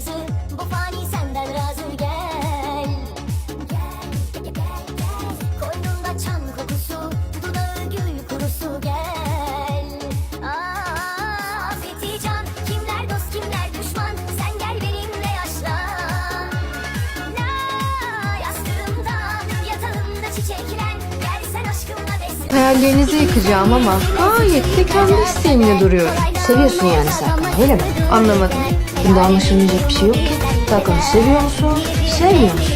nazı Bu fani senden razı. Gel Gel, gel, gel, gel Koynunda çam kokusu Dudağı gül kurusu. Gel. Aa, can Kimler dost kimler düşman? Sen gel benimle yaşlan. La, Yastığımda yatalım da çiçeklen Gel sen aşkımla beslen Hayallerinizi yıkacağım ama gayet de kendi isteğimle duruyorum. Seviyorsun yani Serkan öyle mi? Anlamadım. Bunda anlaşılmayacak bir şey yok ki. Serkan'ı seviyor musun? Sevmiyor musun?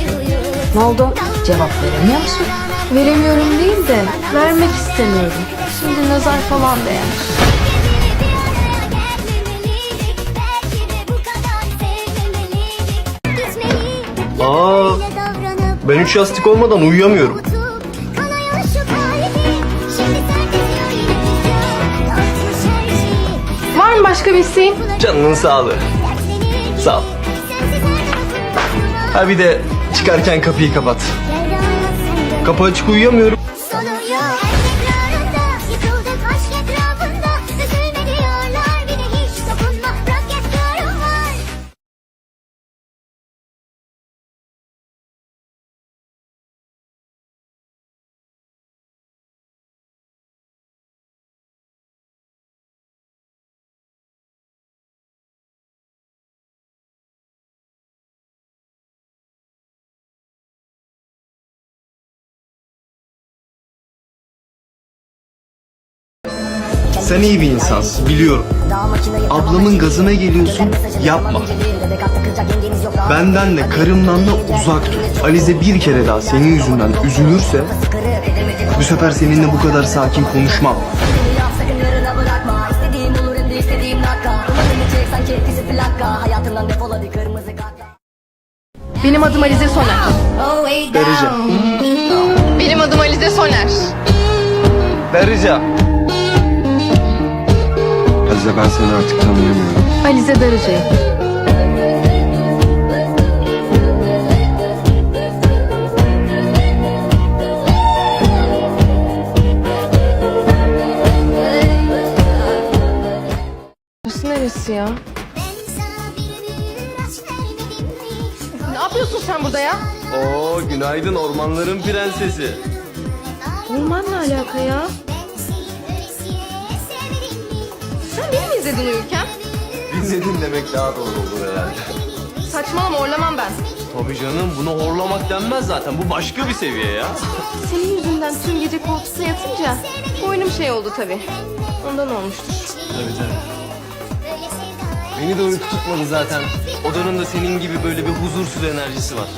Ne oldu? Cevap veremiyor musun? Veremiyorum değil de vermek istemiyorum. Şimdi nazar falan değer. Aa, ben üç yastık olmadan uyuyamıyorum. Var mı başka bir isteğin? Canının sağlığı. Sağ ol. Ha bir de çıkarken kapıyı kapat. Kapı açık uyuyamıyorum. Sen iyi bir insansın biliyorum. Ablamın gazına geliyorsun yapma. Benden de karımdan da uzak dur. Alize bir kere daha senin yüzünden üzülürse bu sefer seninle bu kadar sakin konuşmam. Benim adım Alize Soner. Darıca. Benim adım Alize Soner. Darıca. Azize ben seni artık tanıyamıyorum. Alize Darıcı. Burası neresi ya? Ne yapıyorsun sen burada ya? Oo günaydın ormanların prensesi. Ormanla alaka ya. Sen beni mi izledin uyurken? İzledin demek daha doğru olur herhalde. Saçmalama horlamam ben. Tabii canım bunu horlamak denmez zaten. Bu başka bir seviye ya. Senin yüzünden tüm gece koltukta yatınca boynum şey oldu tabii. Ondan olmuştur. Tabii tabii. Beni de uyku tutmadı zaten. Odanın da senin gibi böyle bir huzursuz enerjisi var.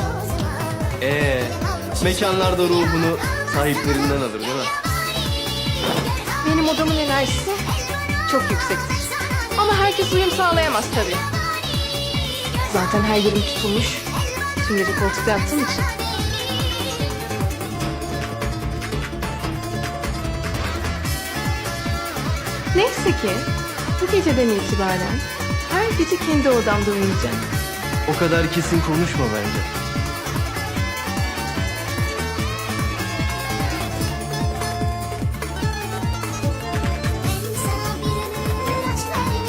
Ee, mekanlarda ruhunu sahiplerinden alır değil mi? Benim odamın enerjisi çok yüksektir. Ama herkes uyum sağlayamaz tabii. Zaten her yerim tutulmuş. Tüm gece koltukta yattığım için. Neyse ki bu geceden itibaren her gece kendi odamda uyuyacağım. O kadar kesin konuşma bence.